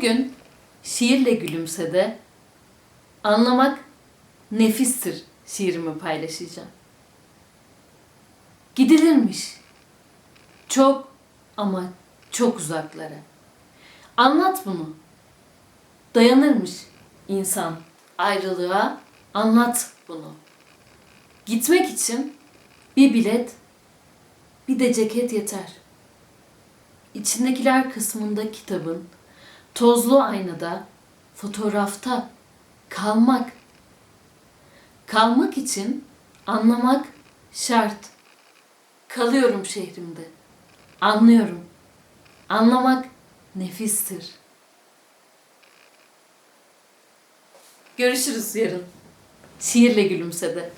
Bugün şiirle gülümse de anlamak nefistir şiirimi paylaşacağım. Gidilirmiş. Çok ama çok uzaklara. Anlat bunu. Dayanırmış insan ayrılığa. Anlat bunu. Gitmek için bir bilet, bir de ceket yeter. İçindekiler kısmında kitabın, tozlu aynada, fotoğrafta kalmak. Kalmak için anlamak şart. Kalıyorum şehrimde. Anlıyorum. Anlamak nefistir. Görüşürüz yarın. Şiirle gülümsede.